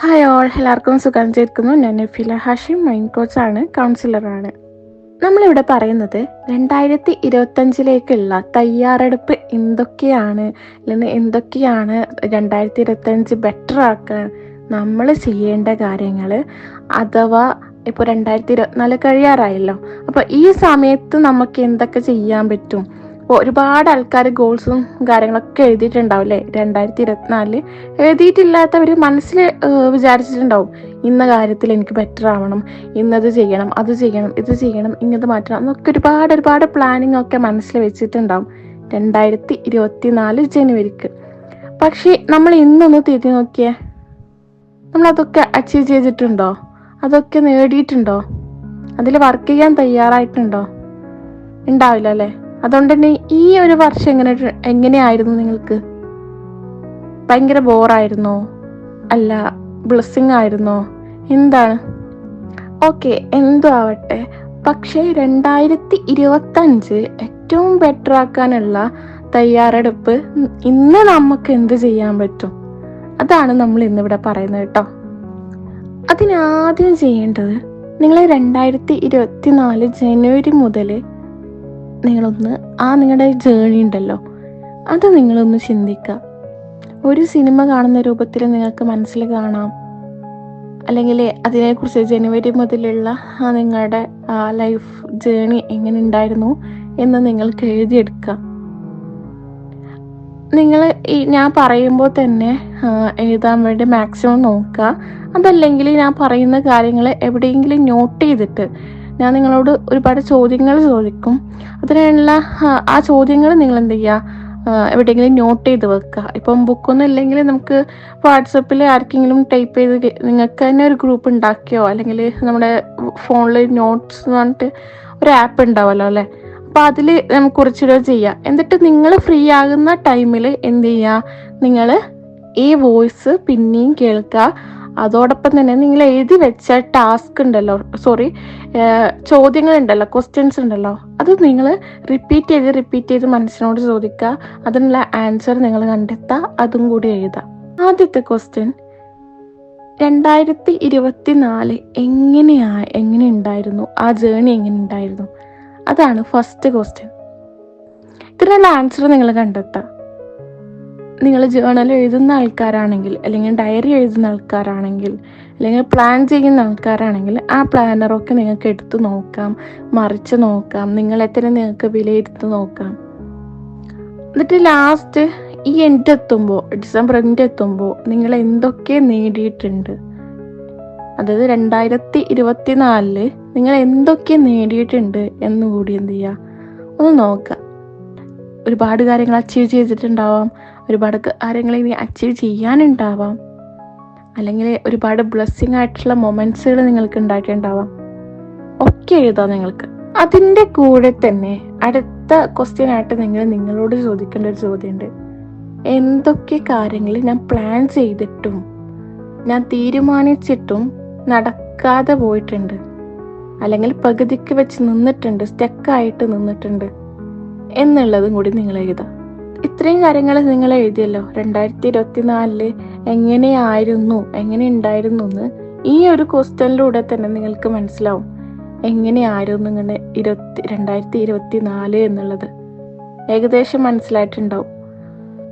Hi all എല്ലാവർക്കും സുഖം ചേർക്കുന്നു ഞാൻ നഫീല ഹാഷിം മൈൻഡ് കോച്ചാണ് കൗൺസിലറാണ് നമ്മളിവിടെ പറയുന്നത് രണ്ടായിരത്തി ഇരുപത്തഞ്ചിലേക്കുള്ള തയ്യാറെടുപ്പ് എന്തൊക്കെയാണ്? അല്ലെങ്കിൽ എന്തൊക്കെയാണ് രണ്ടായിരത്തി ഇരുപത്തഞ്ച് ബെറ്റർ ആക്കാൻ നമ്മൾ ചെയ്യേണ്ട കാര്യങ്ങൾ അഥവാ ഇപ്പോൾ രണ്ടായിരത്തി ഇരുപത്തിനാല് കഴിയാറായല്ലോ. അപ്പോൾ ഈ സമയത്ത് നമുക്ക് എന്തൊക്കെ ചെയ്യാൻ പറ്റും? ഒരുപാട് ആൾക്കാർ ഗോൾസും കാര്യങ്ങളൊക്കെ എഴുതിയിട്ടുണ്ടാവും അല്ലേ രണ്ടായിരത്തി ഇരുപത്തിനാലിൽ എഴുതിയിട്ടില്ലാത്തവർ മനസ്സിൽ വിചാരിച്ചിട്ടുണ്ടാവും ഇന്ന കാര്യത്തിൽ എനിക്ക് ബെറ്റർ ആവണം ഇന്നത് ചെയ്യണം അത് ചെയ്യണം ഇത് ചെയ്യണം ഇന്നത് മാറ്റണം എന്നൊക്കെ ഒരുപാട് ഒരുപാട് പ്ലാനിങ് ഒക്കെ മനസ്സിൽ വെച്ചിട്ടുണ്ടാവും. രണ്ടായിരത്തി ഇരുപത്തിനാല് ജനുവരിക്ക്. പക്ഷേ നമ്മൾ ഇന്നൊന്ന് തിരിഞ്ഞു നോക്കിയേ നമ്മൾ അതൊക്കെ അച്ചീവ് ചെയ്തിട്ടുണ്ടോ? അതൊക്കെ നേടിയിട്ടുണ്ടോ? അതിൽ വർക്ക് ചെയ്യാൻ തയ്യാറായിട്ടുണ്ടോ? ഉണ്ടാവില്ല അല്ലേ അതുകൊണ്ട് തന്നെ ഈ ഒരു വർഷം എങ്ങനെ എങ്ങനെയായിരുന്നു നിങ്ങൾക്ക്? ഭയങ്കര ബോറായിരുന്നോ അല്ല ബ്ലെസ്സിങ് ആയിരുന്നോ? എന്താണ്? ഓക്കെ എന്തോ ആവട്ടെ പക്ഷേ രണ്ടായിരത്തി ഇരുപത്തഞ്ച് ഏറ്റവും ബെറ്റർ ആക്കാനുള്ള തയ്യാറെടുപ്പ് ഇന്ന് നമുക്ക് എന്ത് ചെയ്യാൻ പറ്റും? അതാണ് നമ്മൾ ഇന്നിവിടെ പറയുന്നത് കേട്ടോ. അതിനാദ്യം ചെയ്യേണ്ടത് നിങ്ങൾ രണ്ടായിരത്തി ഇരുപത്തിനാല് ജനുവരി മുതൽ നിങ്ങളൊന്ന് ആ നിങ്ങളുടെ ജേണി ഉണ്ടല്ലോ. അത് നിങ്ങളൊന്ന് ചിന്തിക്കുക ഒരു സിനിമ കാണുന്ന രൂപത്തിൽ നിങ്ങൾക്ക് മനസ്സിൽ കാണാം. അല്ലെങ്കിൽ അതിനെക്കുറിച്ച് ജനുവരി മുതലുള്ള ആ നിങ്ങളുടെ ലൈഫ് ജേണി എങ്ങനെ ഉണ്ടായിരുന്നു എന്ന് നിങ്ങൾക്ക് എഴുതിയെടുക്കുക നിങ്ങൾ ഈ ഞാൻ പറയുമ്പോൾ തന്നെ എഴുതാൻ വേണ്ടി മാക്സിമം നോക്കുക. അതല്ലെങ്കിൽ ഞാൻ പറയുന്ന കാര്യങ്ങൾ എവിടെയെങ്കിലും നോട്ട് ചെയ്തിട്ട് ഞാൻ നിങ്ങളോട് ഒരുപാട് ചോദ്യങ്ങൾ ചോദിക്കും. അതിനുള്ള ആ ചോദ്യങ്ങൾ നിങ്ങൾ എന്ത് ചെയ്യുക എവിടെയെങ്കിലും നോട്ട് ചെയ്ത് വെക്കുക. ഇപ്പം ബുക്കൊന്നും ഇല്ലെങ്കിൽ നമുക്ക് വാട്സപ്പിൽ ആർക്കെങ്കിലും ടൈപ്പ് ചെയ്ത് നിങ്ങൾക്ക് തന്നെ ഒരു ഗ്രൂപ്പ് ഉണ്ടാക്കിയോ? അല്ലെങ്കിൽ നമ്മുടെ ഫോണിൽ നോട്ട്സ് എന്ന് പറഞ്ഞിട്ട് ഒരു ആപ്പ് ഉണ്ടാവുമല്ലോ അല്ലേ? അപ്പോൾ അതിൽ നമുക്ക് കുറച്ചുകൂടെ ചെയ്യാം. എന്നിട്ട് നിങ്ങൾ ഫ്രീ ആകുന്ന ടൈമിൽ എന്ത് ചെയ്യുക നിങ്ങൾ ഈ വോയിസ് പിന്നെയും കേൾക്കുക. അതോടൊപ്പം തന്നെ നിങ്ങൾ എഴുതി വെച്ച ടാസ്ക് ഉണ്ടല്ലോ സോറി ചോദ്യങ്ങൾ ഉണ്ടല്ലോ ക്വസ്റ്റ്യൻസ് ഉണ്ടല്ലോ അത് നിങ്ങൾ റിപ്പീറ്റ് ചെയ്ത് റിപ്പീറ്റ് ചെയ്ത് മനസ്സിനോട് ചോദിക്കുക. അതിനുള്ള ആൻസർ നിങ്ങൾ കണ്ടെത്തുക. അതും കൂടി എഴുതാം ആദ്യത്തെ ക്വസ്റ്റ്യൻ രണ്ടായിരത്തി ഇരുപത്തി നാല് എങ്ങനെയാ എങ്ങനെ ഉണ്ടായിരുന്നു? ആ ജേണി എങ്ങനെ ഉണ്ടായിരുന്നു? അതാണ് ഫസ്റ്റ് ക്വസ്റ്റ്യൻ ഇതിനുള്ള ആൻസർ നിങ്ങൾ കണ്ടെത്താം നിങ്ങൾ ജേണൽ എഴുതുന്ന ആൾക്കാരാണെങ്കിൽ അല്ലെങ്കിൽ ഡയറി എഴുതുന്ന ആൾക്കാരാണെങ്കിൽ അല്ലെങ്കിൽ പ്ലാൻ ചെയ്യുന്ന ആൾക്കാരാണെങ്കിൽ ആ പ്ലാനറൊക്കെ നിങ്ങൾക്ക് എടുത്തു നോക്കാം മറിച്ച് നോക്കാം നിങ്ങളെ തന്നെ നിങ്ങൾക്ക് വിലയിരുത്തി നോക്കാം. എന്നിട്ട് ലാസ്റ്റ് ഈ എൻഡ് എത്തുമ്പോൾ ഡിസംബർ എൻഡ് എത്തുമ്പോൾ നിങ്ങൾ എന്തൊക്കെ നേടിയിട്ടുണ്ട്? അതായത് രണ്ടായിരത്തി ഇരുപത്തി നാലിൽ നിങ്ങൾ എന്തൊക്കെ നേടിയിട്ടുണ്ട് എന്ന് കൂടി എന്ത് ചെയ്യുക? ഒന്ന് നോക്കുക. ഒരുപാട് കാര്യങ്ങൾ അച്ചീവ് ചെയ്തിട്ടുണ്ടാവാം. ഒരുപാട് കാര്യങ്ങൾ ഇനി അച്ചീവ് ചെയ്യാനുണ്ടാവാം. അല്ലെങ്കിൽ ഒരുപാട് ബ്ലെസ്സിങ് ആയിട്ടുള്ള മൊമെന്റ്സുകൾ നിങ്ങൾക്ക് ഉണ്ടായിട്ടുണ്ടാവാം. ഒക്കെ എഴുതാം നിങ്ങൾക്ക്. അതിന്റെ കൂടെ തന്നെ അടുത്ത ക്വസ്റ്റ്യൻ ആയിട്ട് നിങ്ങൾ നിങ്ങളോട് ചോദിക്കേണ്ട ഒരു ചോദ്യമുണ്ട് എന്തൊക്കെ കാര്യങ്ങൾ ഞാൻ പ്ലാൻ ചെയ്തിട്ടും ഞാൻ തീരുമാനിച്ചിട്ടും നടക്കാതെ പോയിട്ടുണ്ട്. അല്ലെങ്കിൽ പകുതിക്ക് വെച്ച് നിന്നിട്ടുണ്ട് സ്റ്റക്കായിട്ട് നിന്നിട്ടുണ്ട് എന്നുള്ളതും കൂടി നിങ്ങൾ എഴുതാം. ഇത്രയും കാര്യങ്ങൾ നിങ്ങൾ എഴുതിയല്ലോ. രണ്ടായിരത്തി ഇരുപത്തി നാലിൽ എങ്ങനെയായിരുന്നു എങ്ങനെ ഉണ്ടായിരുന്നു എന്ന് ഈ ഒരു ക്വസ്റ്റ്യനിലൂടെ തന്നെ നിങ്ങൾക്ക് മനസ്സിലാവും. എങ്ങനെയായിരുന്നു നിങ്ങളുടെ ഇരുപത്തി രണ്ടായിരത്തി ഇരുപത്തി നാല് എന്നുള്ളത്. ഏകദേശം മനസ്സിലായിട്ടുണ്ടാവും.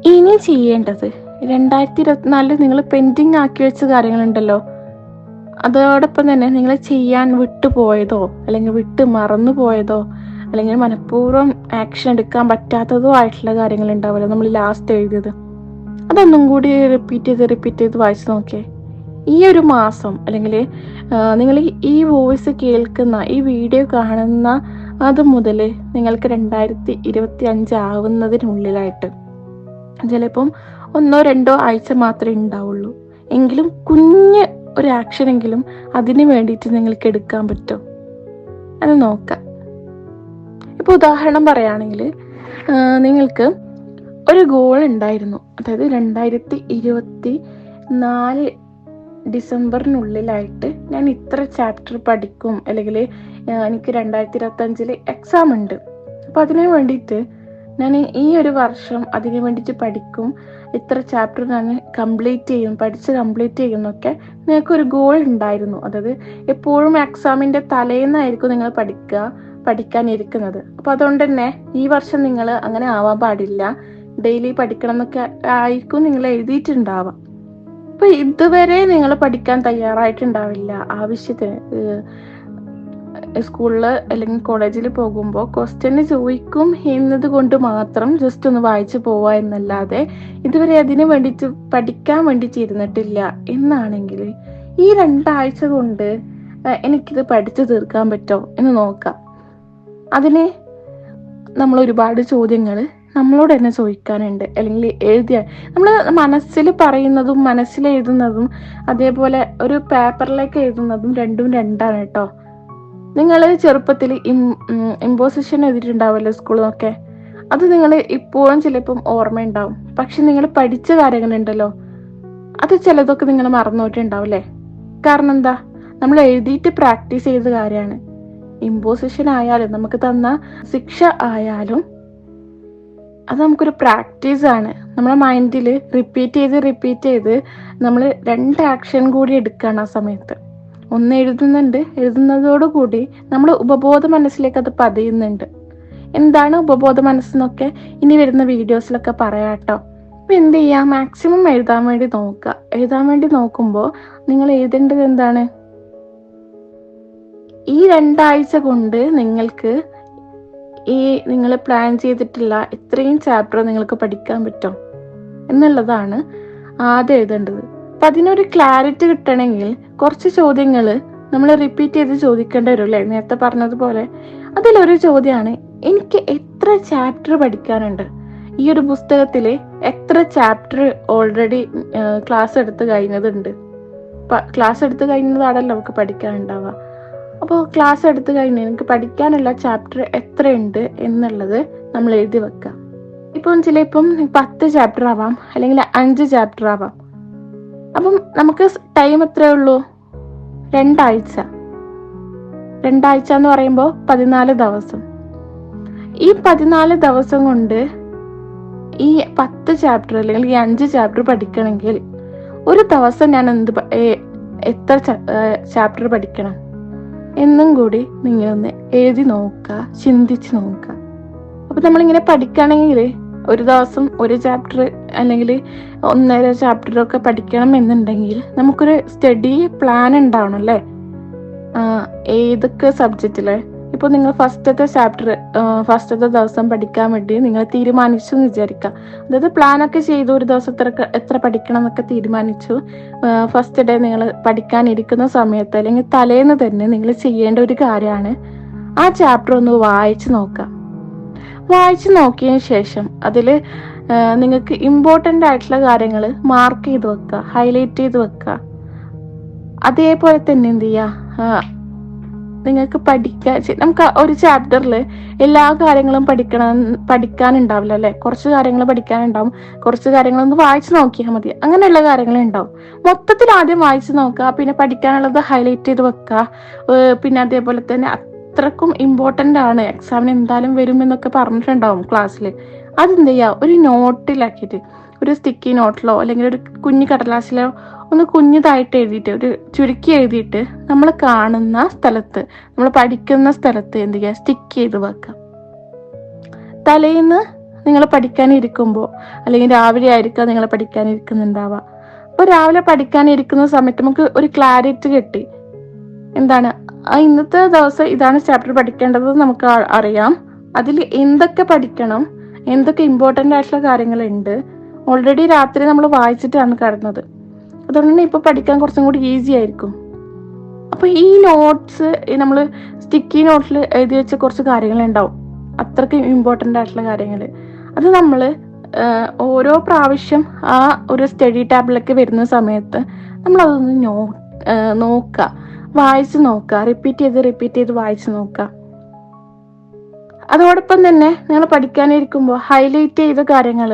ഇനി ചെയ്യേണ്ടത് രണ്ടായിരത്തി ഇരുപത്തിനാലിൽ നിങ്ങൾ പെൻഡിങ് ആക്കി വെച്ച കാര്യങ്ങളുണ്ടല്ലോ. അതോടൊപ്പം തന്നെ നിങ്ങൾ ചെയ്യാൻ വിട്ടുപോയതോ അല്ലെങ്കിൽ വിട്ട് മറന്നു പോയതോ അല്ലെങ്കിൽ മനഃപൂർവം ആക്ഷൻ എടുക്കാൻ പറ്റാത്തതോ ആയിട്ടുള്ള കാര്യങ്ങൾ ഉണ്ടാവില്ല. നമ്മൾ ലാസ്റ്റ് എഴുതിയത്. അതൊന്നും കൂടി റിപ്പീറ്റ് ചെയ്ത് റിപ്പീറ്റ് ചെയ്ത് വായിച്ചു നോക്കിയേ. ഈ ഒരു മാസം അല്ലെങ്കിൽ നിങ്ങൾ ഈ വോയിസ് കേൾക്കുന്ന ഈ വീഡിയോ കാണുന്ന അത് മുതൽ നിങ്ങൾക്ക് രണ്ടായിരത്തി ഇരുപത്തി അഞ്ച് ആവുന്നതിനുള്ളിലായിട്ട് ചിലപ്പം ഒന്നോ രണ്ടോ ആഴ്ച മാത്രമേ ഉണ്ടാവുള്ളൂ. എങ്കിലും കുഞ്ഞ് ഒരു ആക്ഷനെങ്കിലും അതിന് വേണ്ടിയിട്ട് നിങ്ങൾക്ക് എടുക്കാൻ പറ്റും. അത് നോക്കാം. ഇപ്പോൾ ഉദാഹരണം പറയുകയാണെങ്കിൽ നിങ്ങൾക്ക് ഒരു ഗോൾ ഉണ്ടായിരുന്നു. അതായത് രണ്ടായിരത്തി ഇരുപത്തി നാല് ഡിസംബറിനുള്ളിലായിട്ട് ഞാൻ ഇത്ര ചാപ്റ്റർ പഠിക്കും അല്ലെങ്കിൽ എനിക്ക് രണ്ടായിരത്തി ഇരുപത്തഞ്ചിൽ എക്സാം ഉണ്ട്. അപ്പൊ അതിനു വേണ്ടിയിട്ട് ഞാൻ ഈ ഒരു വർഷം അതിനു വേണ്ടിയിട്ട് പഠിക്കും ഇത്ര ചാപ്റ്റർ ഞാൻ കംപ്ലീറ്റ് ചെയ്യും പഠിച്ച് കംപ്ലീറ്റ് ചെയ്യുന്നൊക്കെ നിങ്ങൾക്കൊരു ഗോൾ ഉണ്ടായിരുന്നു. അതായത് എപ്പോഴും എക്സാമിന്റെ തലേന്നായിരിക്കും നിങ്ങൾ പഠിക്കുക. പഠിക്കാനിരിക്കുന്നത്. അപ്പൊ അതുകൊണ്ട് തന്നെ ഈ വർഷം നിങ്ങൾ അങ്ങനെ ആവാൻ പാടില്ല. ഡെയിലി പഠിക്കണം എന്നൊക്കെ ആയിരിക്കും നിങ്ങൾ എഴുതിയിട്ടുണ്ടാവാം അപ്പൊ ഇതുവരെ നിങ്ങൾ പഠിക്കാൻ തയ്യാറായിട്ടുണ്ടാവില്ല. ആവശ്യത്തിന് സ്കൂളിൽ അല്ലെങ്കിൽ കോളേജിൽ പോകുമ്പോൾ ക്വസ്റ്റ്യന് ചോദിക്കും എന്നത് കൊണ്ട് മാത്രം ജസ്റ്റ് ഒന്ന് വായിച്ചു പോവുക എന്നല്ലാതെ ഇതുവരെ അതിന് വേണ്ടിയിട്ട് പഠിക്കാൻ വേണ്ടിയിട്ട് ഇരുന്നിട്ടില്ല എന്നാണെങ്കിൽ ഈ രണ്ടാഴ്ച കൊണ്ട് എനിക്കിത് പഠിച്ചു തീർക്കാൻ പറ്റുമോ എന്ന് നോക്കാം. അതിന് നമ്മൾ ഒരുപാട് ചോദ്യങ്ങൾ നമ്മളോട് തന്നെ ചോദിക്കാനുണ്ട്. അല്ലെങ്കിൽ എഴുതിയ നമ്മൾ മനസ്സിൽ പറയുന്നതും മനസ്സിൽ എഴുതുന്നതും അതേപോലെ ഒരു പേപ്പറിലേക്ക് എഴുതുന്നതും രണ്ടും രണ്ടാണ് കേട്ടോ. നിങ്ങൾ ചെറുപ്പത്തിൽ ഇമ്പോസിഷൻ എഴുതിയിട്ടുണ്ടാവുമല്ലോ സ്കൂളൊക്കെ അത് നിങ്ങൾ ഇപ്പോഴും ചിലപ്പം ഓർമ്മയുണ്ടാവും. പക്ഷെ നിങ്ങൾ പഠിച്ച കാര്യങ്ങളുണ്ടല്ലോ. അത് ചിലതൊക്കെ നിങ്ങൾ മറന്നുപോയിട്ടുണ്ടാവില്ലേ കാരണം എന്താ? നമ്മൾ എഴുതിയിട്ട് പ്രാക്ടീസ് ചെയ്ത കാര്യമാണ്. ഇമ്പോസിഷൻ ആയാലും നമുക്ക് തന്ന ശിക്ഷ ആയാലും അത് നമുക്കൊരു പ്രാക്ടീസ് ആണ്. നമ്മുടെ മൈൻഡിൽ റിപ്പീറ്റ് ചെയ്ത് റിപ്പീറ്റ് ചെയ്ത് നമ്മൾ രണ്ട് ആക്ഷൻ കൂടി എടുക്കുകയാണ് ആ സമയത്ത്. ഒന്ന് എഴുതുന്നുണ്ട് എഴുതുന്നതോടുകൂടി നമ്മൾ ഉപബോധ മനസ്സിലേക്ക് അത് പതിയുന്നുണ്ട്. എന്താണ് ഉപബോധ മനസ്സെന്നൊക്കെ ഇനി വരുന്ന വീഡിയോസിലൊക്കെ പറയാട്ടോ അപ്പം എന്ത് ചെയ്യുക മാക്സിമം എഴുതാൻ വേണ്ടി നോക്കുക. എഴുതാൻ വേണ്ടി നോക്കുമ്പോൾ നിങ്ങൾ എഴുതേണ്ടത് എന്താണ്? ഈ രണ്ടാഴ്ച കൊണ്ട് നിങ്ങൾക്ക് ഈ നിങ്ങൾ പ്ലാൻ ചെയ്തിട്ടുള്ള ഇത്രയും ചാപ്റ്റർ നിങ്ങൾക്ക് പഠിക്കാൻ പറ്റും എന്നുള്ളതാണ് ആദ്യം എഴുതേണ്ടത്. അപ്പൊ അതിനൊരു ക്ലാരിറ്റി കിട്ടണമെങ്കിൽ കുറച്ച് ചോദ്യങ്ങൾ നമ്മൾ റിപ്പീറ്റ് ചെയ്ത് ചോദിക്കേണ്ടി വരും അല്ലേ നേരത്തെ പറഞ്ഞതുപോലെ. അതിലൊരു ചോദ്യമാണ് എനിക്ക് എത്ര ചാപ്റ്റർ പഠിക്കാനുണ്ട്? ഈ ഒരു പുസ്തകത്തിൽ എത്ര ചാപ്റ്റർ ഓൾറെഡി ക്ലാസ് എടുത്ത് കഴിഞ്ഞതുണ്ട്? ക്ലാസ് എടുത്ത് കഴിഞ്ഞതാണല്ലോ നമുക്ക് പഠിക്കാനുണ്ടാവുക. അപ്പോൾ ക്ലാസ് എടുത്തു കഴിഞ്ഞ് എനിക്ക് പഠിക്കാനുള്ള ചാപ്റ്റർ എത്രയുണ്ട് എന്നുള്ളത് നമ്മൾ എഴുതി വെക്കുക ഇപ്പം ചിലപ്പം പത്ത് ചാപ്റ്റർ ആവാം അല്ലെങ്കിൽ അഞ്ച് ചാപ്റ്റർ ആവാം. അപ്പം നമുക്ക് ടൈം എത്രയേ ഉള്ളൂ? രണ്ടാഴ്ച. രണ്ടാഴ്ച എന്ന് പറയുമ്പോൾ പതിനാല് ദിവസം. ഈ പതിനാല് ദിവസം കൊണ്ട് ഈ പത്ത് ചാപ്റ്റർ അല്ലെങ്കിൽ ഈ അഞ്ച് ചാപ്റ്റർ പഠിക്കണമെങ്കിൽ ഒരു ദിവസം ഞാൻ എന്ത് എത്ര ചാപ്റ്റർ പഠിക്കണം? എന്നും കൂടി നിങ്ങൾ ഒന്ന് എഴുതി നോക്കുക ചിന്തിച്ച് നോക്കുക. അപ്പൊ നമ്മളിങ്ങനെ പഠിക്കുകയാണെങ്കിൽ ഒരു ദിവസം ഒരു ചാപ്റ്റർ അല്ലെങ്കിൽ ഒന്നര ചാപ്റ്റർ ഒക്കെ പഠിക്കണം എന്നുണ്ടെങ്കിൽ നമുക്കൊരു സ്റ്റഡി പ്ലാൻ ഉണ്ടാവണം അല്ലേ ഏതൊക്കെ സബ്ജക്റ്റിൽ ഇപ്പോൾ നിങ്ങൾ ഫസ്റ്റത്തെ ചാപ്റ്റർ ഫസ്റ്റത്തെ ദിവസം പഠിക്കാൻ വേണ്ടി നിങ്ങൾ തീരുമാനിച്ചു എന്ന് വിചാരിക്കുക. അതായത് പ്ലാൻ ഒക്കെ ചെയ്തു ഒരു ദിവസം എത്ര എത്ര പഠിക്കണം എന്നൊക്കെ തീരുമാനിച്ചു. ഫസ്റ്റ് ഡേ നിങ്ങൾ പഠിക്കാനിരിക്കുന്ന സമയത്ത് അല്ലെങ്കിൽ തലേന്ന് തന്നെ നിങ്ങൾ ചെയ്യേണ്ട ഒരു കാര്യമാണ് ആ ചാപ്റ്റർ ഒന്ന് വായിച്ചു നോക്കുക. വായിച്ചു നോക്കിയ ശേഷം അതിൽ നിങ്ങൾക്ക് ഇമ്പോർട്ടന്റ് ആയിട്ടുള്ള കാര്യങ്ങൾ മാർക്ക് ചെയ്ത് വെക്കുക ഹൈലൈറ്റ് ചെയ്ത് വെക്കുക. അതേപോലെ തന്നെ എന്ത് ചെയ്യുക? നിങ്ങൾക്ക് പഠിക്കാൻ നമുക്ക് ഒരു ചാപ്റ്ററിൽ എല്ലാ കാര്യങ്ങളും പഠിക്കണം പഠിക്കാനുണ്ടാവില്ല അല്ലെ? കുറച്ച് കാര്യങ്ങൾ പഠിക്കാനുണ്ടാവും. കുറച്ച് കാര്യങ്ങൾ ഒന്ന് വായിച്ചു നോക്കിയാൽ മതി. അങ്ങനെയുള്ള കാര്യങ്ങൾ ഉണ്ടാവും. മൊത്തത്തിൽ ആദ്യം വായിച്ചു നോക്കുക. പിന്നെ പഠിക്കാനുള്ളത് ഹൈലൈറ്റ് ചെയ്ത് വെക്കുക. പിന്നെ അതേപോലെ തന്നെ അത്രക്കും ഇമ്പോർട്ടന്റ് ആണ്. എക്സാമിന് എന്തായാലും വരുമെന്നൊക്കെ പറഞ്ഞിട്ടുണ്ടാവും ക്ലാസ്സിൽ അതെന്ത് ചെയ്യുക ഒരു നോട്ടിലാക്കിയിട്ട് ഒരു സ്റ്റിക്കി നോട്ടിലോ അല്ലെങ്കിൽ ഒരു കുഞ്ഞു കടലാസിലോ ഒന്ന് കുഞ്ഞതായിട്ട് എഴുതിയിട്ട് ഒരു ചുരുക്കി എഴുതിയിട്ട് നമ്മൾ കാണുന്ന സ്ഥലത്ത് നമ്മൾ പഠിക്കുന്ന സ്ഥലത്ത് എന്ത് ചെയ്യുക സ്റ്റിക്ക് ചെയ്ത് വെക്കുക തലേന്ന് നിങ്ങൾ പഠിക്കാനിരിക്കുമ്പോൾ അല്ലെങ്കിൽ രാവിലെ ആയിരിക്കാം നിങ്ങൾ പഠിക്കാനിരിക്കുന്നുണ്ടാവുക അപ്പോൾ രാവിലെ പഠിക്കാനിരിക്കുന്ന സമയത്ത് നമുക്ക് ഒരു ക്ലാരിറ്റി കിട്ടി. എന്താണ്? ഇന്നത്തെ ദിവസം ഇതാണ് ചാപ്റ്റർ പഠിക്കേണ്ടത് നമുക്ക് അറിയാം. അതിൽ എന്തൊക്കെ പഠിക്കണം എന്തൊക്കെ ഇമ്പോർട്ടന്റ് ആയിട്ടുള്ള കാര്യങ്ങളുണ്ട് ഓൾറെഡി രാത്രി നമ്മൾ വായിച്ചിട്ടാണ് കിടന്നത്. അതുകൊണ്ട് തന്നെ ഇപ്പൊ പഠിക്കാൻ കുറച്ചും കൂടി ഈസി ആയിരിക്കും. അപ്പോൾ ഈ നോട്ട്സ് നമ്മൾ സ്റ്റിക്കി നോട്ടിൽ എഴുതി വെച്ച കുറച്ച് കാര്യങ്ങളുണ്ടാവും. അത്രയ്ക്ക് ഇമ്പോർട്ടന്റ് ആയിട്ടുള്ള കാര്യങ്ങൾ അത് നമ്മൾ ഓരോ പ്രാവശ്യം ആ ഒരു സ്റ്റഡി ടാബിലൊക്കെ വരുന്ന സമയത്ത് നമ്മൾ അതൊന്ന് നോ നോക്കുക വായിച്ച് നോക്കുക റിപ്പീറ്റ് ചെയ്ത് റിപ്പീറ്റ് ചെയ്ത് വായിച്ച് നോക്കുക അതോടൊപ്പം തന്നെ നിങ്ങൾ പഠിക്കാനിരിക്കുമ്പോൾ ഹൈലൈറ്റ് ചെയ്ത കാര്യങ്ങൾ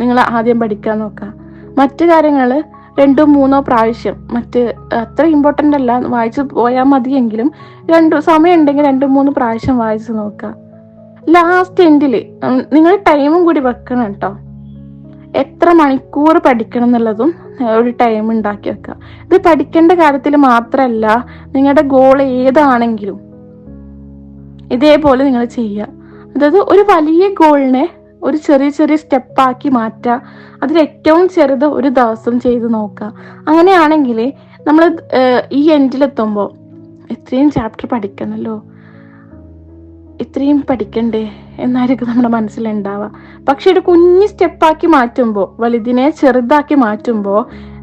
നിങ്ങൾ ആദ്യം പഠിക്കാൻ നോക്കുക. മറ്റു കാര്യങ്ങൾ രണ്ടോ മൂന്നോ പ്രാവശ്യം മറ്റ് അത്ര ഇമ്പോർട്ടന്റ് അല്ല വായിച്ചു പോയാൽ മതിയെങ്കിലും രണ്ടു സമയം ഉണ്ടെങ്കിൽ രണ്ടു മൂന്ന് പ്രാവശ്യം വായിച്ചു നോക്കുക. ലാസ്റ്റ് എൻഡിൽ നിങ്ങൾ ടൈമും കൂടി വെക്കണം കേട്ടോ. എത്ര മണിക്കൂർ പഠിക്കണം എന്നുള്ളതും ഒരു ടൈം ഉണ്ടാക്കി വെക്കുക. ഇത് പഠിക്കേണ്ട കാര്യത്തിൽ മാത്രമല്ല നിങ്ങളുടെ ഗോൾ ഏതാണെങ്കിലും ഇതേപോലെ നിങ്ങൾ ചെയ്യുക. അതായത് ഒരു വലിയ ഗോളിനെ ഒരു ചെറിയ ചെറിയ സ്റ്റെപ്പാക്കി മാറ്റുക അതിൽ ഏറ്റവും ചെറുത് ഒരു ദിവസം ചെയ്ത് നോക്കുക അങ്ങനെയാണെങ്കിൽ നമ്മൾ ഈ എൻഡിലെത്തുമ്പോൾ ഇത്രയും ചാപ്റ്റർ പഠിക്കണമല്ലോ ഇത്രയും പഠിക്കണ്ടേ എന്നായിരിക്കും നമ്മുടെ മനസ്സിലുണ്ടാവുക പക്ഷെ ഒരു കുഞ്ഞു സ്റ്റെപ്പാക്കി മാറ്റുമ്പോൾ വലുതിനെ ചെറുതാക്കി മാറ്റുമ്പോൾ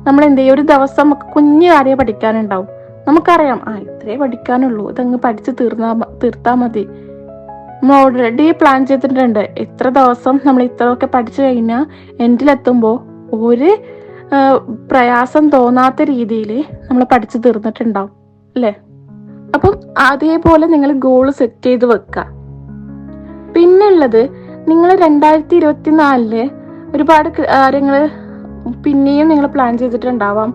നമ്മൾ എന്ത് ചെയ്യും? ഒരു ദിവസം നമുക്ക് കുഞ്ഞു കാര്യം പഠിക്കാനുണ്ടാവും. നമുക്കറിയാം ആ ഇത്രേ പഠിക്കാനുള്ളൂ. ഇതങ്ങ് പഠിച്ച് തീർന്നാ തീർത്താൽ മതി. ഓൾറെഡി പ്ലാൻ ചെയ്തിട്ടുണ്ട്. ഇത്ര ദിവസം നമ്മൾ ഇത്രയൊക്കെ പഠിച്ചു കഴിഞ്ഞാൽ എൻഡിലെത്തുമ്പോൾ ഒരു പ്രയാസം തോന്നാത്ത രീതിയിൽ നമ്മൾ പഠിച്ചു തീർന്നിട്ടുണ്ടാവും. അല്ലേ? അപ്പം അതേപോലെ നിങ്ങൾ ഗോൾ സെറ്റ് ചെയ്ത് വെക്കുക. പിന്നുള്ളത് നിങ്ങൾ രണ്ടായിരത്തി ഇരുപത്തിനാലിൽ ഒരുപാട് കാര്യങ്ങൾ പിന്നെയും നിങ്ങൾ പ്ലാൻ ചെയ്തിട്ടുണ്ടാവാം.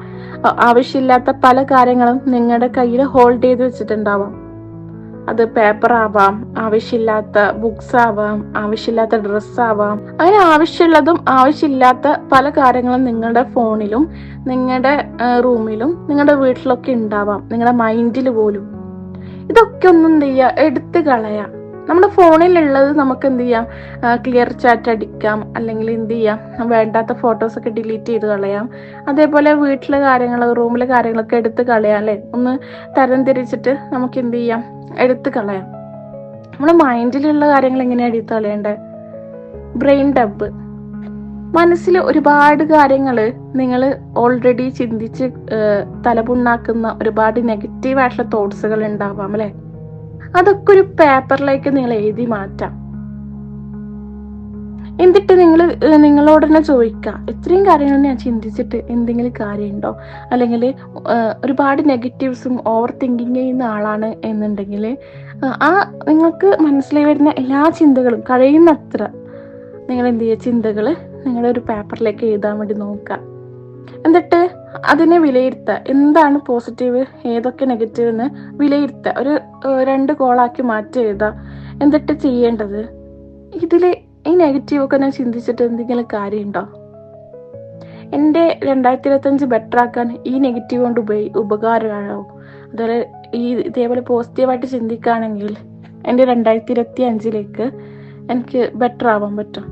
ആവശ്യമില്ലാത്ത പല കാര്യങ്ങളും നിങ്ങളുടെ കയ്യിൽ ഹോൾഡ് ചെയ്ത് വെച്ചിട്ടുണ്ടാവാം. അത് പേപ്പർ ആവാം ആവശ്യമില്ലാത്ത ബുക്സ് ആവാം ആവശ്യമില്ലാത്ത ഡ്രസ്സ് ആവാം അങ്ങനെ ആവശ്യമുള്ളതും ആവശ്യമില്ലാത്ത പല കാര്യങ്ങളും നിങ്ങളുടെ ഫോണിലും നിങ്ങളുടെ റൂമിലും നിങ്ങളുടെ വീട്ടിലൊക്കെ ഉണ്ടാവാം. നിങ്ങളുടെ മൈൻഡിൽ പോലും. ഇതൊക്കെ ഒന്നും ചെയ്യുക എടുത്തു കളയാം. നമ്മുടെ ഫോണിലുള്ളത് നമുക്ക് എന്ത് ചെയ്യാം ക്ലിയർ ചാറ്റ് അടിക്കാം അല്ലെങ്കിൽ എന്ത് ചെയ്യാം വേണ്ടാത്ത ഫോട്ടോസ് ഒക്കെ ഡിലീറ്റ് ചെയ്ത് കളയാം. അതേപോലെ വീട്ടിലെ കാര്യങ്ങൾ റൂമിലെ കാര്യങ്ങളൊക്കെ എടുത്ത് കളയാം അല്ലെ? ഒന്ന് തരം തിരിച്ചിട്ട് നമുക്ക് എന്ത് ചെയ്യാം എടുത്ത് കളയാം. നമ്മുടെ മൈൻഡിലുള്ള കാര്യങ്ങൾ എങ്ങനെയാണ് എടുത്ത് കളയേണ്ടത്? ബ്രെയിൻ ഡബ് മനസ്സിൽ ഒരുപാട് കാര്യങ്ങൾ നിങ്ങൾ ഓൾറെഡി ചിന്തിച്ച് തലപുണ്ണാക്കുന്ന ഒരുപാട് നെഗറ്റീവ് ആയിട്ടുള്ള തോട്ട്സുകൾ ഉണ്ടാവാം അല്ലെ? അതൊക്കെ ഒരു പേപ്പറിലേക്ക് നിങ്ങൾ എഴുതി മാറ്റാം. എന്നിട്ട് നിങ്ങൾ നിങ്ങളോട് തന്നെ ചോദിക്കുക ഇത്രയും കാര്യങ്ങൾ ഞാൻ ചിന്തിച്ചിട്ട് എന്തെങ്കിലും കാര്യമുണ്ടോ? അല്ലെങ്കിൽ ഒരുപാട് നെഗറ്റീവ്സും ഓവർ തിങ്കിങ് ചെയ്യുന്ന ആളാണ് എന്നുണ്ടെങ്കിൽ ആ നിങ്ങൾക്ക് മനസ്സിലായി വരുന്ന എല്ലാ ചിന്തകളും കഴിയുന്നത്ര നിങ്ങൾ എന്ത് ചെയ്യുക ചിന്തകൾ നിങ്ങളുടെ ഒരു പേപ്പറിലേക്ക് എഴുതാൻ വേണ്ടി നോക്കുക. എന്നിട്ട് അതിനെ വിലയിരുത്തുക എന്താണ് പോസിറ്റീവ് ഏതൊക്കെ നെഗറ്റീവ് എന്ന് വിലയിരുത്തുക ഒരു രണ്ട് കോളാക്കി മാറ്റി എഴുതുക എന്നിട്ട് ചെയ്യേണ്ടത്? ഇതിൽ ഈ നെഗറ്റീവ് ഒക്കെ ഞാൻ ചിന്തിച്ചിട്ട് എന്തെങ്കിലും കാര്യമുണ്ടോ? എന്റെ രണ്ടായിരത്തി ഇരുപത്തഞ്ച് ബെറ്റർ ആക്കാൻ ഈ നെഗറ്റീവ് കൊണ്ട് ഉപയോഗി ഉപകാരമാണോ? അതുപോലെ ഈ ഇതേപോലെ പോസിറ്റീവായിട്ട് ചിന്തിക്കുകയാണെങ്കിൽ എന്റെ രണ്ടായിരത്തി ഇരുപത്തി അഞ്ചിലേക്ക് എനിക്ക് ബെറ്റർ ആവാൻ പറ്റും.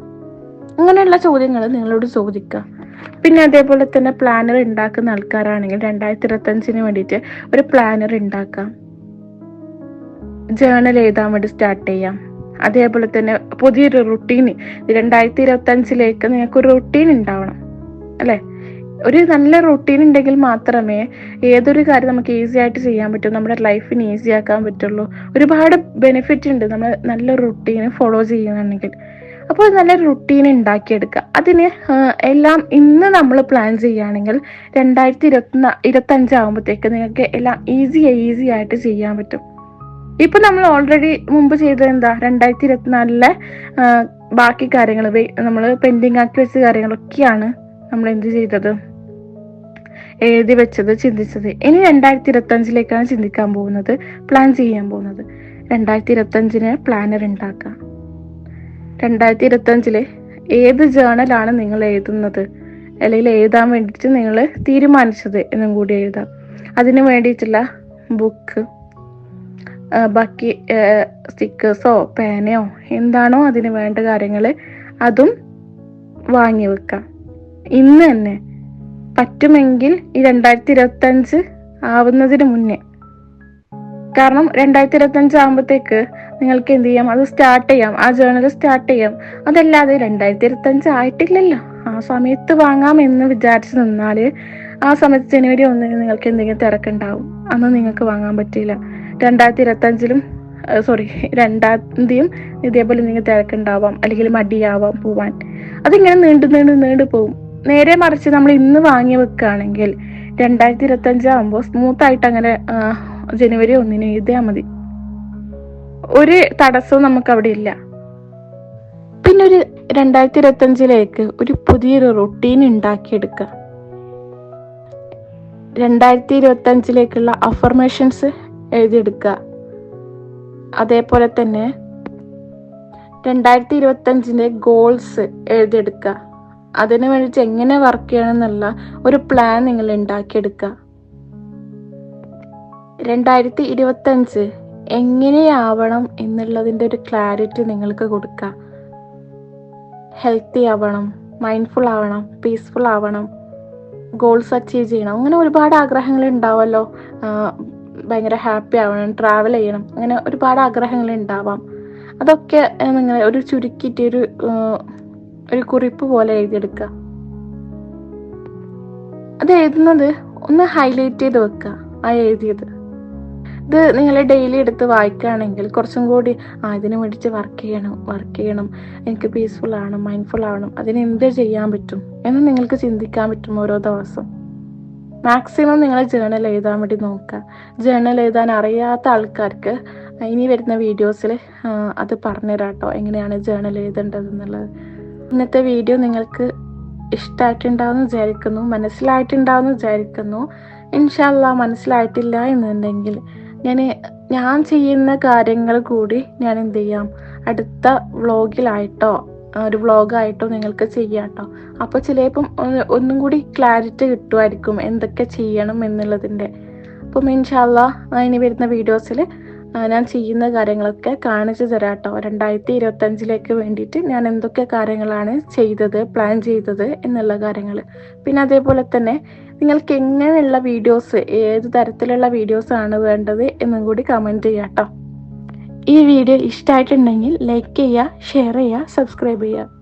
അങ്ങനെയുള്ള ചോദ്യങ്ങൾ നിങ്ങളോട് ചോദിക്കുക പിന്നെ അതേപോലെ തന്നെ പ്ലാനർ ഉണ്ടാക്കുന്ന ആൾക്കാരാണെങ്കിൽ രണ്ടായിരത്തി ഇരുപത്തഞ്ചിന് വേണ്ടിയിട്ട് ഒരു പ്ലാനർ ഉണ്ടാക്കാം ജേണൽ എഴുതാൻ വേണ്ടി സ്റ്റാർട്ട് ചെയ്യാം. അതേപോലെ തന്നെ പുതിയൊരു റുട്ടീൻ രണ്ടായിരത്തി ഇരുപത്തി അഞ്ചിലേക്ക് നിങ്ങൾക്ക് ഒരു റുട്ടീൻ ഉണ്ടാവണം അല്ലെ? ഒരു നല്ല റുട്ടീൻ ഉണ്ടെങ്കിൽ മാത്രമേ ഏതൊരു കാര്യം നമുക്ക് ഈസി ആയിട്ട് ചെയ്യാൻ പറ്റൂ. നമ്മുടെ ലൈഫിന് ഈസി ആക്കാൻ പറ്റുള്ളൂ. ഒരുപാട് ബെനിഫിറ്റ് ഉണ്ട് നമ്മൾ നല്ല റുട്ടീൻ ഫോളോ ചെയ്യുന്നുണ്ടെങ്കിൽ. അപ്പോൾ നല്ല റുട്ടീൻ ഉണ്ടാക്കിയെടുക്കുക അതിന് എല്ലാം ഇന്ന് നമ്മൾ പ്ലാൻ ചെയ്യുകയാണെങ്കിൽ രണ്ടായിരത്തി ഇരുപത്തി ഇരുപത്തഞ്ച് ആകുമ്പോഴത്തേക്ക് നിങ്ങൾക്ക് എല്ലാം ഈസി ഈസി ആയിട്ട് ചെയ്യാൻ പറ്റും. ഇപ്പൊ നമ്മൾ ഓൾറെഡി മുമ്പ് ചെയ്തത് എന്താ? രണ്ടായിരത്തി ഇരുപത്തിനാലിലെ ബാക്കി കാര്യങ്ങൾ നമ്മൾ പെൻഡിങ് ആക്കി വെച്ച കാര്യങ്ങളൊക്കെയാണ് നമ്മൾ എന്ത് ചെയ്തത്? എഴുതി വെച്ചത് ചിന്തിച്ചത്. ഇനി രണ്ടായിരത്തി ഇരുപത്തി അഞ്ചിലേക്കാണ് ചിന്തിക്കാൻ പോകുന്നത് പ്ലാൻ ചെയ്യാൻ പോകുന്നത്. രണ്ടായിരത്തി ഇരുപത്തി അഞ്ചിന് പ്ലാനർ ഉണ്ടാക്കാം രണ്ടായിരത്തി ഇരുപത്തഞ്ചിൽ ഏത് ജേണലാണ് നിങ്ങൾ എഴുതുന്നത്? അല്ലെങ്കിൽ എഴുതാൻ വേണ്ടിയിട്ട് നിങ്ങൾ തീരുമാനിച്ചത് എന്നും കൂടി എഴുതാം. അതിന് വേണ്ടിയിട്ടുള്ള ബുക്ക് ബാക്കി സ്റ്റിക്കേഴ്സോ പേനയോ എന്താണോ അതിന് വേണ്ട കാര്യങ്ങൾ അതും വാങ്ങി വെക്കാം. ഇന്ന് തന്നെ പറ്റുമെങ്കിൽ ഈ രണ്ടായിരത്തി ഇരുപത്തി അഞ്ച് ആവുന്നതിന് മുന്നേ കാരണം രണ്ടായിരത്തി ഇരുപത്തി അഞ്ച് ആകുമ്പോഴത്തേക്ക് നിങ്ങൾക്ക് എന്ത് ചെയ്യാം? അത് സ്റ്റാർട്ട് ചെയ്യാം. ആ ജേണൽ സ്റ്റാർട്ട് ചെയ്യാം. അതല്ലാതെ രണ്ടായിരത്തി ഇരുപത്തി അഞ്ച് ആയിട്ടില്ലല്ലോ. ആ സമയത്ത് വാങ്ങാം എന്ന് വിചാരിച്ചു നിന്നാൽ ആ സമയത്ത് ജനുവരി ഒന്നിന് നിങ്ങൾക്ക് എന്തെങ്കിലും തിരക്കുണ്ടാവും. അന്ന് നിങ്ങൾക്ക് വാങ്ങാൻ പറ്റില്ല രണ്ടായിരത്തി ഇരുപത്തി അഞ്ചിലും സോറി രണ്ടാം തീയതിയും ഇതേപോലെ നിങ്ങൾക്ക് തിരക്കുണ്ടാവാം. അല്ലെങ്കിൽ മടിയാവാം പോവാൻ. അതിങ്ങനെ നീണ്ടു നീണ്ടു നീണ്ടു പോവും. നേരെ മറിച്ച് നമ്മൾ ഇന്ന് വാങ്ങി വെക്കുകയാണെങ്കിൽ രണ്ടായിരത്തി ഇരുപത്തി അഞ്ചാകുമ്പോൾ സ്മൂത്ത് ആയിട്ട് അങ്ങനെ ജനുവരി ഒന്നിന് എഴുതിയാൽ മതി. ഒരു തടസ്സവും നമുക്ക് അവിടെ ഇല്ല. പിന്നെ ഒരു രണ്ടായിരത്തി ഇരുപത്തി അഞ്ചിലേക്ക് ഒരു പുതിയൊരു റൊട്ടീൻ ഉണ്ടാക്കിയെടുക്കുക. രണ്ടായിരത്തി ഇരുപത്തി അഞ്ചിലേക്കുള്ള അഫർമേഷൻസ് എഴുതിയെടുക്കുക. അതേപോലെ തന്നെ രണ്ടായിരത്തി ഇരുപത്തി അഞ്ചിന്റെ ഗോൾസ് എഴുതിയെടുക്കുക. അതിനു വേണ്ടിയിട്ട് എങ്ങനെ വർക്ക് ചെയ്യണം എന്നുള്ള ഒരു പ്ലാൻ നിങ്ങൾ ഉണ്ടാക്കിയെടുക്കുക. രണ്ടായിരത്തി ഇരുപത്തഞ്ച് എങ്ങനെയാവണം എന്നുള്ളതിന്റെ ഒരു ക്ലാരിറ്റി നിങ്ങൾക്ക് കൊടുക്കുക ഹെൽത്തി ആവണം മൈൻഡ്ഫുൾ ആവണം പീസ്ഫുൾ ആവണം ഗോൾസ് അച്ചീവ് ചെയ്യണം. അങ്ങനെ ഒരുപാട് ആഗ്രഹങ്ങൾ ഉണ്ടാവുമല്ലോ ഭയങ്കര ഹാപ്പി ആവണം ട്രാവൽ ചെയ്യണം. അങ്ങനെ ഒരുപാട് ആഗ്രഹങ്ങൾ ഉണ്ടാവാം. അതൊക്കെ നിങ്ങൾ ഒരു ചുരുക്കിയിട്ട് ഒരു ഒരു കുറിപ്പ് പോലെ എഴുതിയെടുക്കുക അത് എഴുതുന്നത് ഒന്ന് ഹൈലൈറ്റ് ചെയ്ത് വെക്കുക ആ എഴുതിയത്. ഇത് നിങ്ങൾ ഡെയിലി എടുത്ത് വായിക്കുകയാണെങ്കിൽ കുറച്ചും കൂടി ആ ഇതിന് മേടിച്ച് വർക്ക് ചെയ്യണം വർക്ക് ചെയ്യണം. എനിക്ക് പീസ്ഫുൾ ആവണം മൈൻഡ്ഫുൾ ആവണം. അതിന് എന്ത് ചെയ്യാൻ പറ്റും എന്ന് നിങ്ങൾക്ക് ചിന്തിക്കാൻ പറ്റും ഓരോ ദിവസം. മാക്സിമം നിങ്ങൾ ജേണൽ എഴുതാൻ വേണ്ടി നോക്കുക. ജേണൽ എഴുതാൻ അറിയാത്ത ആൾക്കാർക്ക് ഇനി വരുന്ന വീഡിയോസിൽ അത് പറഞ്ഞുതരാം കേട്ടോ എങ്ങനെയാണ് ജേണൽ എഴുതേണ്ടത് എന്നുള്ളത്. ഇന്നത്തെ വീഡിയോ നിങ്ങൾക്ക് ഇഷ്ടമായിട്ടുണ്ടാവുമെന്ന് വിചാരിക്കുന്നു മനസ്സിലായിട്ടുണ്ടാവുമെന്ന് വിചാരിക്കുന്നു. ഇൻഷാല്ല മനസ്സിലായിട്ടില്ല എന്നുണ്ടെങ്കിൽ ഞാൻ ഞാൻ ചെയ്യുന്ന കാര്യങ്ങൾ കൂടി ഞാൻ എന്ത് ചെയ്യാം? അടുത്ത വ്ളോഗിലായിട്ടോ ഒരു വ്ളോഗായിട്ടോ നിങ്ങൾക്ക് ചെയ്യാം കേട്ടോ അപ്പോൾ ചിലപ്പം ഒന്നും കൂടി ക്ലാരിറ്റി കിട്ടുമായിരിക്കും എന്തൊക്കെ ചെയ്യണം എന്നുള്ളതിന്റെ. അപ്പം ഇൻഷാല്ല ഇനി വരുന്ന വീഡിയോസിൽ ഞാൻ ചെയ്യുന്ന കാര്യങ്ങളൊക്കെ കാണിച്ചു തരാം കേട്ടോ രണ്ടായിരത്തി ഇരുപത്തഞ്ചിലേക്ക് വേണ്ടിയിട്ട് ഞാൻ എന്തൊക്കെ കാര്യങ്ങളാണ് ചെയ്തത് പ്ലാൻ ചെയ്തത് എന്നുള്ള കാര്യങ്ങൾ. പിന്നെ അതേപോലെ തന്നെ നിങ്ങൾക്ക് എങ്ങനെയുള്ള വീഡിയോസ് ഏത് തരത്തിലുള്ള വീഡിയോസ് ആണ് വേണ്ടത് എന്നും കൂടി കമന്റ് ചെയ്യാം കേട്ടോ ഈ വീഡിയോ ഇഷ്ടമായിട്ടുണ്ടെങ്കിൽ ലൈക്ക് ചെയ്യുക ഷെയർ ചെയ്യുക സബ്സ്ക്രൈബ് ചെയ്യുക.